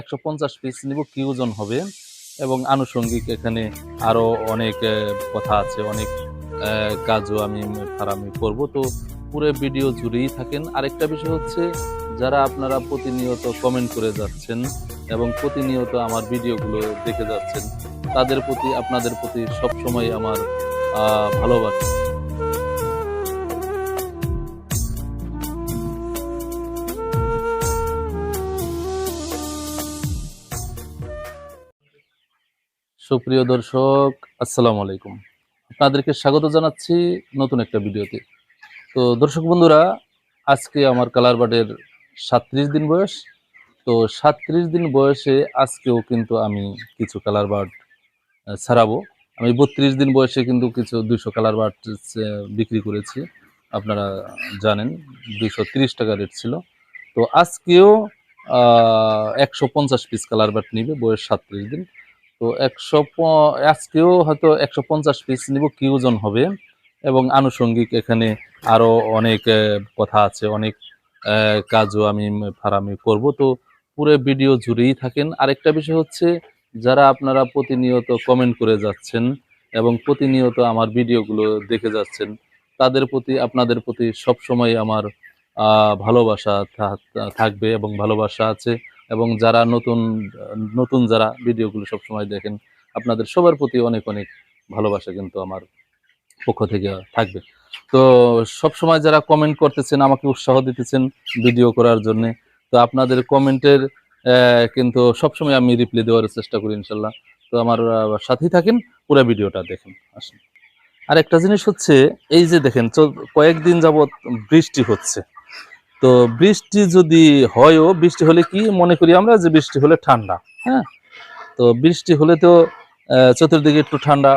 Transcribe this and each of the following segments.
একশো পঞ্চাশ পিস নিব, কি ওজন হবে? এবং আনুষঙ্গিক এখানে আরও অনেক কথা আছে, অনেক কাজও আমি ফারামি করব। তো পুরো ভিডিও জুড়েই থাকেন। আরেকটা বিষয় হচ্ছে, যারা আপনারা প্রতিনিয়ত কমেন্ট করে যাচ্ছেন এবং প্রতিনিয়ত আমার ভিডিওগুলো দেখে যাচ্ছেন, তাদের প্রতি, আপনাদের প্রতি সবসময় আমার ভালোবাসা। সুপ্রিয় দর্শক, আসসালামু আলাইকুম। আপনাদেরকে স্বাগত জানাচ্ছি নতুন একটা ভিডিওতে। তো দর্শক বন্ধুরা, আজকে আমার কালার বার্ডের সাত্রিশ দিন বয়স। তো সাত্রিশ দিন বয়সে আজকেও কিন্তু আমি কিছু কালার বার্ড ছাড়াবো। আমি বত্রিশ দিন বয়সে কিন্তু কিছু দুইশো কালার বার্ড বিক্রি করেছি। আপনারা জানেন তিরিশ টাকা রেট ছিল। তো আজকেও একশো পঞ্চাশ পিস কালার বার্ড নিবে বয়স সাত্রিশ দিন। তো একশো আজকেও হয়তো একশো পঞ্চাশ পিস নিব, কি ওজন হবে? এবং আনুষঙ্গিক এখানে আরও অনেক কথা আছে, অনেক কাজও আমি ফারামি করব। তো পুরো ভিডিও জুড়েই থাকেন। আরেকটা বিষয় হচ্ছে, যারা আপনারা প্রতিনিয়ত কমেন্ট করে যাচ্ছেন এবং প্রতিনিয়ত আমার ভিডিওগুলো দেখে যাচ্ছেন, তাদের প্রতি, আপনাদের প্রতি সবসময় আমার ভালোবাসা থাকবে এবং ভালোবাসা আছে। এবং যারা নতুন নতুন যারা ভিডিওগুলো সবসময় দেখেন, আপনাদের সবার প্রতি অনেক অনেক ভালোবাসা কিন্তু আমার পক্ষ থেকে থাকবে। তো সবসময় যারা কমেন্ট করতেছেন, আমাকে উৎসাহ দিতেছেন ভিডিও করার জন্য, তো আপনাদের কমেন্টের কিন্তু সবসময় আমি রিপ্লাই দেওয়ার চেষ্টা করি ইনশাল্লাহ। তো আমার সাথেই থাকেন, পুরো ভিডিওটা দেখেন, আসেন। আর একটা জিনিস হচ্ছে, এই যে দেখেন কয়েকদিন যাবত বৃষ্টি হচ্ছে। তো বৃষ্টি যদি হয়ও, বৃষ্টি হলে কি মনে করি আমরা যে বৃষ্টি হলে ঠান্ডা হ্যাঁ? তো বৃষ্টি হলে তো চতুর্দিকে একটু ঠান্ডা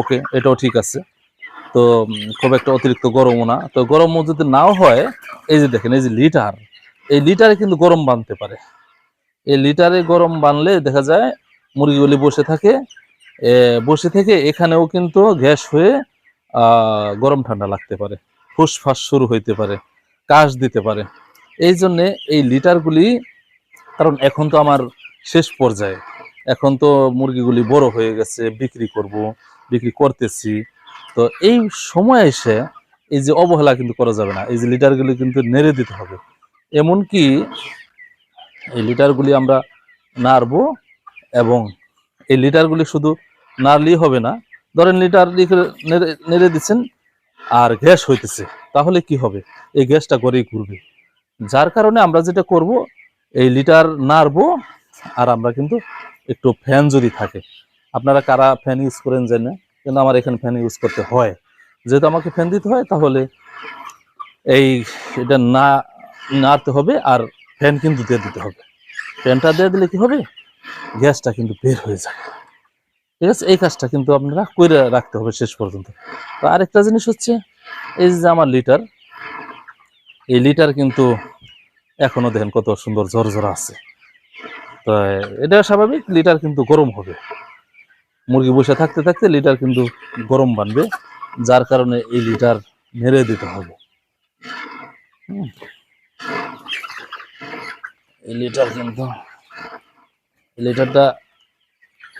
ওকে, এটাও ঠিক আছে। তো খুব একটা অতিরিক্ত গরমও না। তো গরমও যদি নাও হয়, এই যে দেখেন, এই যে লিটার, এই লিটারে কিন্তু গরম বাঁধতে পারে। এই লিটারে গরম বানলে দেখা যায় মুরগিগুলি বসে থাকে বসে থেকে এখানেও কিন্তু গ্যাস হয়ে গরম ঠান্ডা লাগতে পারে। ফুসফাস শুরু হইতে পারে। কাশ দিতে পারে। এই জন্যে এই লিটারগুলি কারণ এখন তো আমার শেষ পর্যায়ে। এখন তো মুরগিগুলি বড় হয়ে গেছে, বিক্রি করব, বিক্রি করতেছি। তো এই সময় এসে এই যে অবহেলা কিন্তু করা যাবে না। এই যে লিটারগুলি কিন্তু নেড়ে দিতে হবে। এমনকি এই লিটারগুলি আমরা নাড়বো এবং এই লিটারগুলি শুধু নাড়লেই হবে না। ধরেন লিটার নেড়ে দিচ্ছেন আর গ্যাস হইতেছে, তাহলে কি হবে? এই গ্যাসটা গড়েই ঘুরবে। যার কারণে আমরা যেটা করব, এই লিটার নাড়বো, আর আমরা কিন্তু একটু ফ্যান যদি থাকে। আপনারা কারা ফ্যান ইউজ করেন জানি কিন্তু আমার এখানে ফ্যান ইউজ করতে হয়। যেহেতু আমাকে ফ্যান দিতে হয়, তাহলে এই এটা না, নাড়তে হবে, আর ফ্যান কিন্তু দিয়ে দিতে হবে। ফ্যানটা দিয়ে দিলে কি হবে? গ্যাসটা কিন্তু বের হয়ে যাবে। ঠিক আছে? এই কাজটা কিন্তু আপনারা করে রাখতে হবে শেষ পর্যন্ত। তো আরেকটা জিনিস হচ্ছে, এই যে আমার লিটার, এই লিটার কিন্তু এখনও দেখেন কত সুন্দর ঝরঝরা আছে। তো এটা স্বাভাবিক, লিটার কিন্তু গরম হবে। মুরগি বসে থাকতে থাকতে লিটার কিন্তু গরম বানবে, যার কারণে এই লিটার মেরে দিতে হবে। এই লিটার কিন্তু লিটারটা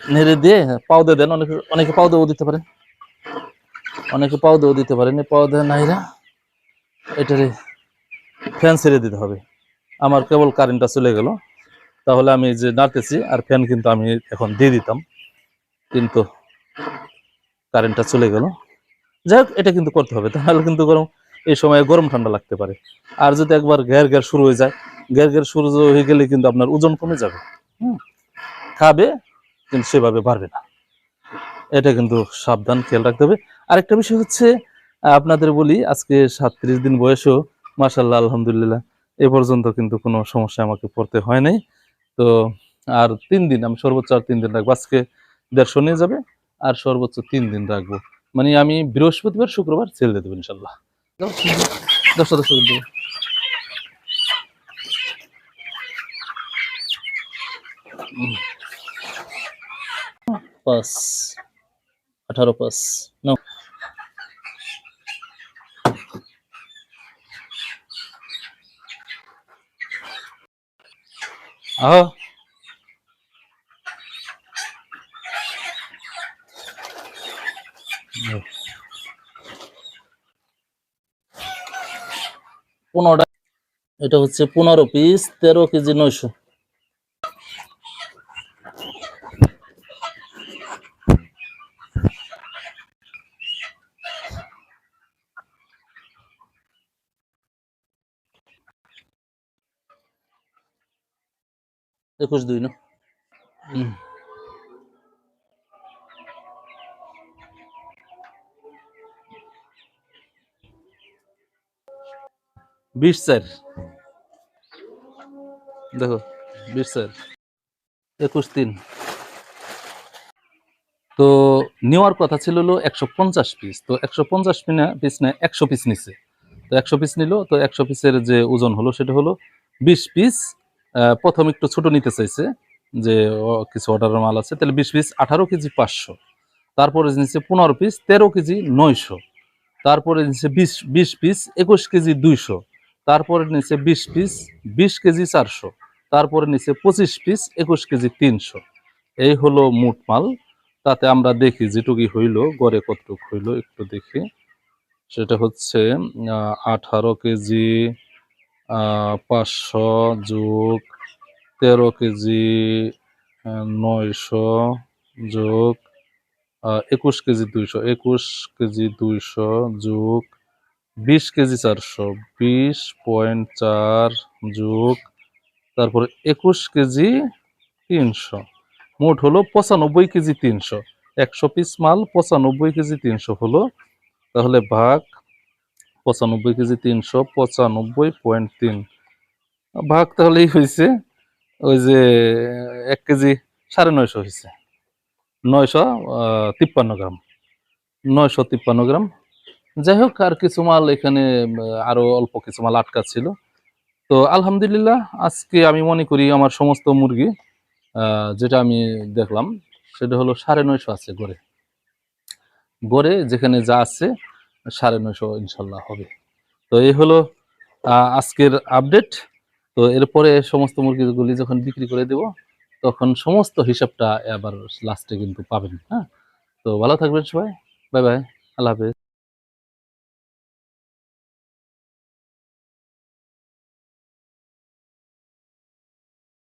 নেড়ে দিয়ে পাও দিয়ে দেন। অনেকে অনেকে পাও দিয়েও দিতে পারেন। অনেকে পাও দিয়েও দিতে পারেন। পাও দেয় নাইরা এটারে ফ্যান ছেড়ে দিতে হবে। আমার কেবল কারেন্টটা চলে গেল। তাহলে আমি যে নাড়তেছি, আর ফ্যান কিন্তু আমি এখন দিয়ে দিতাম। কিন্তু কারেন্টটা চলে গেল। যাই হোক, এটা কিন্তু করতে হবে। তাহলে কিন্তু গরম, এই সময় গরম ঠান্ডা লাগতে পারে। আর যদি একবার গ্যার গ্যার শুরু হয়ে যায় গ্যার গ্যার শুরু হয়ে গেলে কিন্তু আপনার ওজন কমে যাবে। হুম। খাবে কিন্তু সেভাবে বাড়বে না। এটা কিন্তু সাবধান, খেয়াল রাখতে হবে। আরেকটা বিষয় হচ্ছে, আপনাদের বলি, আজকে সাতত্রিশ দিন বয়সেও মাসাল্লাহ আলহামদুলিল্লাহ, এ পর্যন্ত কিন্তু কোনো সমস্যা আমাকে পড়তে হয় নাই। তো আর তিন দিন, আমি সর্বোচ্চ আর তিন দিন রাখব। আজকে দেড়শো নিয়ে যাবে, আর সর্বোচ্চ তিন দিন রাখব। মানে আমি বৃহস্পতিবার, শুক্রবার ছেড়ে দিয়ে দেবো ইনশাল্লাহ দশটা দেবো। উম। পাস আঠারো পাস নাও আহ পনেরোটা এটা হচ্ছে পনেরো পিস তেরো কেজি নয়শো। একুশ দুই না? বিশ চার। দেখো বিশ চার। একুশ তিন। তো নেওয়ার কথা ছিল হলো একশো পঞ্চাশ পিস তো একশো পঞ্চাশ পিস না একশো পিস নিছে। তো একশো পিস নিল তো একশো পিসের যে ওজন হলো সেটা হলো বিশ পিস প্রথম একটু ছোট নিতে চাইছে যে কিছু অর্ডারের মাল আছে, তাহলে বিশ পিস আঠারো কেজি পাঁচশো। তারপরে নিচ্ছে পনেরো পিস তেরো কেজি নয়শো। তারপরে নিচ্ছে বিশ বিশ পিস একুশ কেজি দুইশো। তারপরে নিচ্ছে বিশ পিস বিশ কেজি চারশো। তারপরে নিচ্ছে পঁচিশ পিস একুশ কেজি তিনশো। এই হলো মোট মাল। তাতে আমরা দেখি যেটুকুই হইল, গড়ে কতটুক হইল, একটু দেখি। সেটা হচ্ছে আঠারো কেজি পাঁচশো যোগ তেরো কেজি নয়শো যোগ একুশ কেজি দুইশো, একুশ কেজি দুইশো যোগ বিশ কেজি চারশো, বিশ পয়েন্ট চার যোগ, তারপরে একুশ কেজি তিনশো, মোট হলো পঁচানব্বই কেজি তিনশো, একশো পিস মাল পঁচানব্বই কেজি তিনশো হলো, তাহলে ভাগ পঁচানব্বই কেজি তিনশো পঁচানব্বই পয়েন্ট তিন। ভাগ তাহলেই হয়েছে ওই যে এক কেজি সাড়ে নয়শো হয়েছে। নয়শো তিপ্পান্ন গ্রাম। নয়শো তিপ্পান্ন গ্রাম। যাই হোক আর কিছু মাল এখানে উম, আরও অল্প কিছু মাল আটকা ছিল। তো আলহামদুলিল্লাহ আজকে আমি মনে করি আমার সমস্ত মুরগি যেটা আমি দেখলাম সেটা হলো সাড়ে নয়শো আছে গড়ে। গড়ে যেখানে যা আছে সাড়ে নয়শো ইনশাল্লাহ হবে। তো এই হলো আজকের আপডেট তো এরপরে সমস্ত মুরগিগুলি যখন বিক্রি করে দেব, তখন সমস্ত হিসাবটা আবার লাস্টে কিন্তু পাবেন হ্যাঁ? তো ভালো থাকবেন সবাই। বাই বাই আল্লাহ হাফেজ।